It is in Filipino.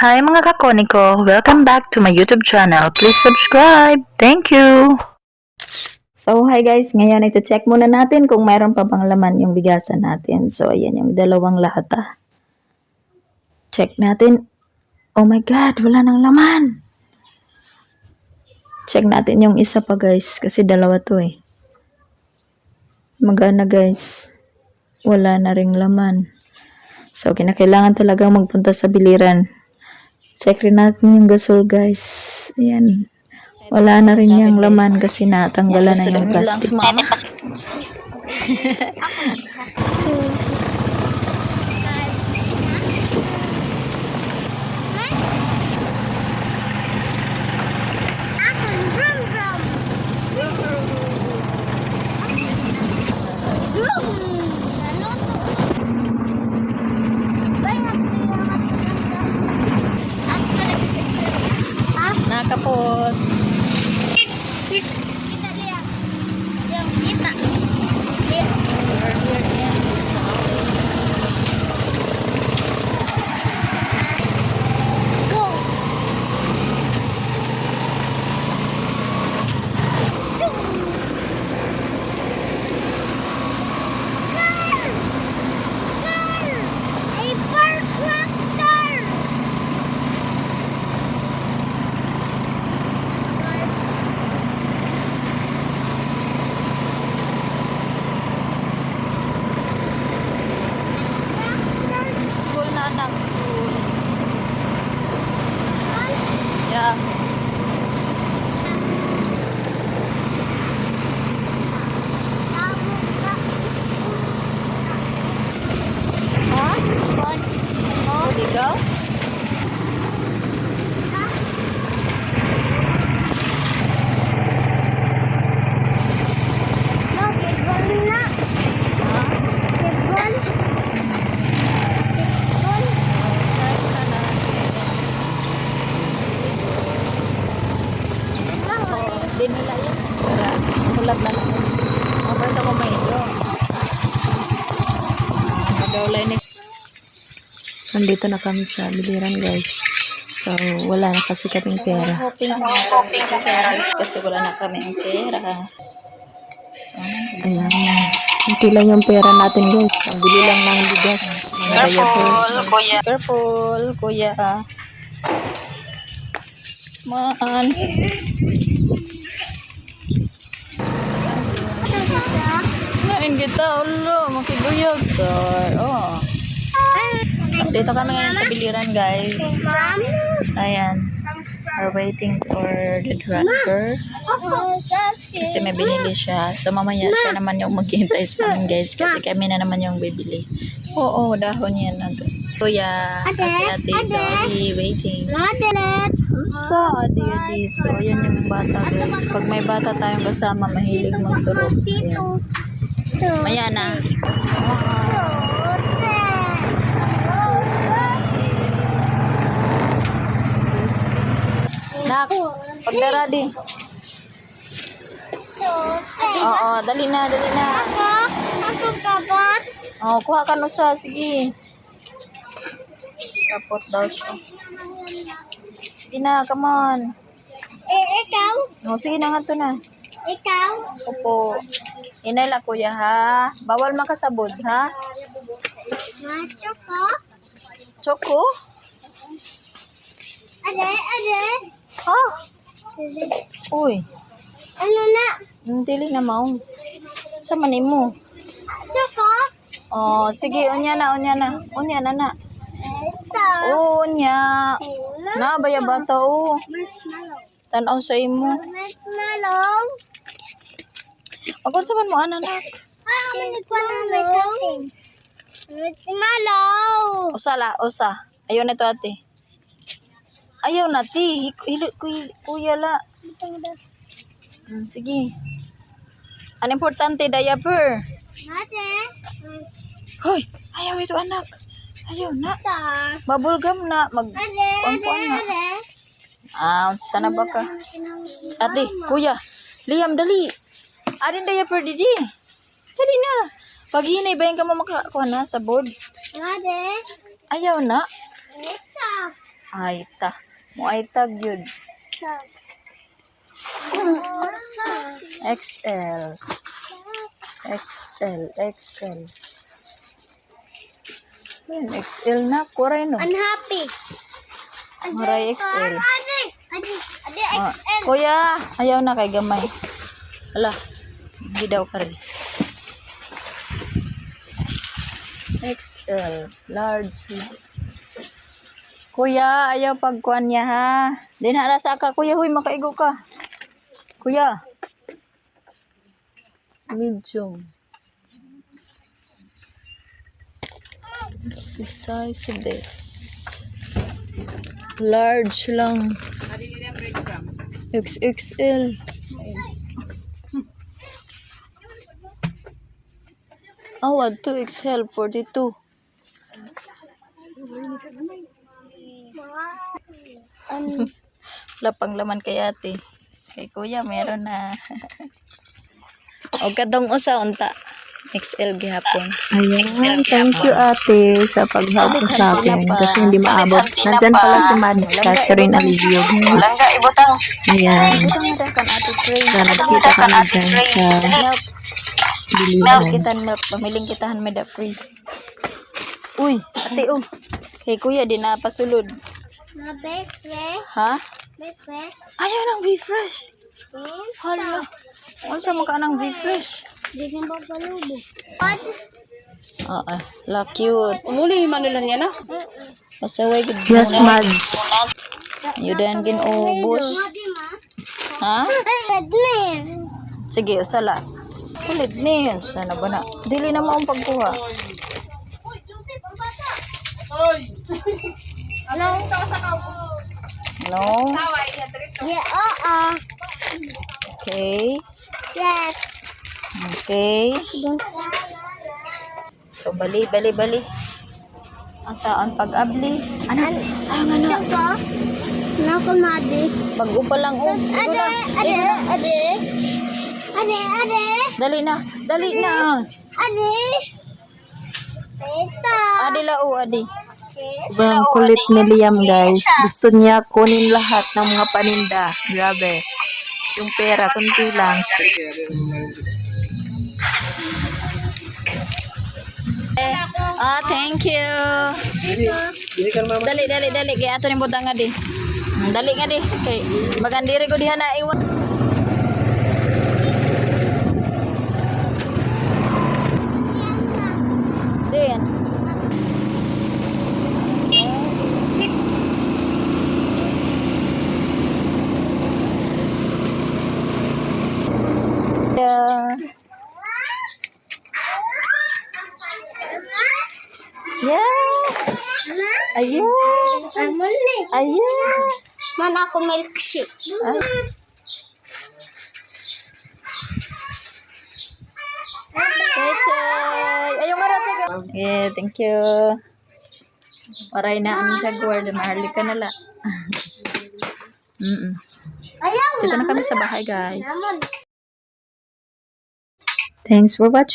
Hi mga kakoniko! Welcome back to my YouTube channel. Please subscribe. Thank you! So, hi guys. Ngayon, ito-check muna natin kung mayroon pa bang laman yung bigasan natin. So, ayan yung dalawang lata. Check natin. Oh my God, wala nang laman. Check natin yung isa pa guys, kasi dalawa to eh. Magana guys. Wala na ring laman. So, kinakailangan talaga magpunta sa biliran. Check rin natin yung gasol guys. Ayan. Wala na rin yung laman kasi natanggalan na yung plastic. Nakapot. School na anak, school. Yeah. Ikaw? Hindi nila yan. Wala. Kulat na lang. Ako ito ko may iso. Magawlay ni. Nandito na kami sa biliran guys. So, wala na kasi kaming pera. Hoping, hoping na pera kasi wala na kaming pera. So, ayan. Hindi lang yung pera natin guys. Pambili lang ng bigas. Careful, kuya. Careful, kuya. Maan. Nain kita, ulo. Makiguyog to. Oh. Dito kami ngayon sa biliran, guys. Ayan. We're waiting for the driver. Kasi may binili siya. So, mamaya siya naman yung maghihintay sa amin, guys. Kasi kami na naman yung bibili. Oo, dahon yan. Kuya, kasi ate, sorry, waiting. So, adi, adi. So, yan yung bata, guys. Pag may bata tayong kasama, mahilig magturo. Ayan. Maya na. Nak, pagdara di. Oo, dali na, dali na. Oh, kuha ka no siya. Sige. Kapot daw siya. Sige na, come on. Eh, ikaw? Oh, sige na nga to na. Ikaw? Opo. Inay la kuya ha. Bawal makasabod ha. Macho ko? Choco? Ade, ade. Ha? Uy. Ano na? Ang dili na mao. Sa manin mo. Choco? Oh, sige, unya na, unya na. Unya na na. Unya. Na, baya bata o. Marshmallow. Tanaw sa imo. Marshmallow. Agad sa man mo, anak. Ah, manikwan na may topping. Marshmallow. Usa la, usa. Ayaw na to ate. Ayaw na ti. Hilo, kuya, la. Hmm, sige. Ang importante, diaper. Ate. Hoy, ayaw ito anak. Ayaw na. Gum na. Mag... Ade, ade, Kuan na. Ah, sana ba ka? Shh, Ate, kuya. Liam, dali. Arin diaper didi. Dali na. Pag hinay ba yung ka mo makakuha na sa board? Ade. Ayaw na. Ito. Ay ta. Mo ay tag yun. XL. XL. XL. XL na. Kuray no. Unhappy. Maray XL. Ade, ade, Ah, XL. kuya, ayaw na kay gamay. Hala, hindi daw ka rin. XL, large. Kuya, ayaw pagkuhan niya ha. Di na rasa ka, kuya, huy, makaigo ka. Kuya. Medium. What's the size of this? Large lang. XXL. Oh, what 2XL 42. Wala pang laman kay ate. Kay kuya, meron na. o kadong usa unta. XL gihapon. Ayan, thank you ate sa paghabol sa akin kasi hindi maabot. Nandyan pala si Mads Catherine Alivio. guys. ibutang. Ayan, Ibutang kan ate Trey. sana nakita ka na dyan sa Milk. bilihan. Kita milk. Pamiling kitahan may da free. Uy, ate oh. Kay kuya, di na pasulod. Na fresh, Ha? big fresh. Ayaw ng V-Fresh. Hala. Unsa mo ka ng V-Fresh? Di na ba palubo? Od. Oo, ah, la cute. Umuli man nila niya na. Pasaway gid. Yes, Mads. Yudan gin ubos. Ma. Ha? Man. Sige, usala. Kulit ni. Sana ba na? Dili na maong pagkuha. Hello? No? Yeah, oo. Okay. Yes. Okay. So, bali, bali, bali. Asaan pag-abli? Anak, ayaw nga na. Ako? Nako, Madi. Pag-upa lang, oh. Igo Ade, na. Ade, ade. Ade, ade. Dali na. Dali na. Ade. Ito. Adi la, oh, adi. Sobrang kulit ni Liam guys. Gusto niya kunin lahat ng mga paninda. Grabe. Yung pera, kunti lang. Eh, ah, thank you. Dali, dali, dali. Kaya ato ni butang nga di. Dali nga di. Kay, magandiri ko diha na iwan. Ayan. Amuli. Ayan. Man ako milkshake. Ay. Pechay. Ayaw nga raw. Yeah, thank you. Waray na ang jaguar. Maharli ka nala. Mm-mm. Ayaw Dito na kami sa bahay, guys. Thanks for watching.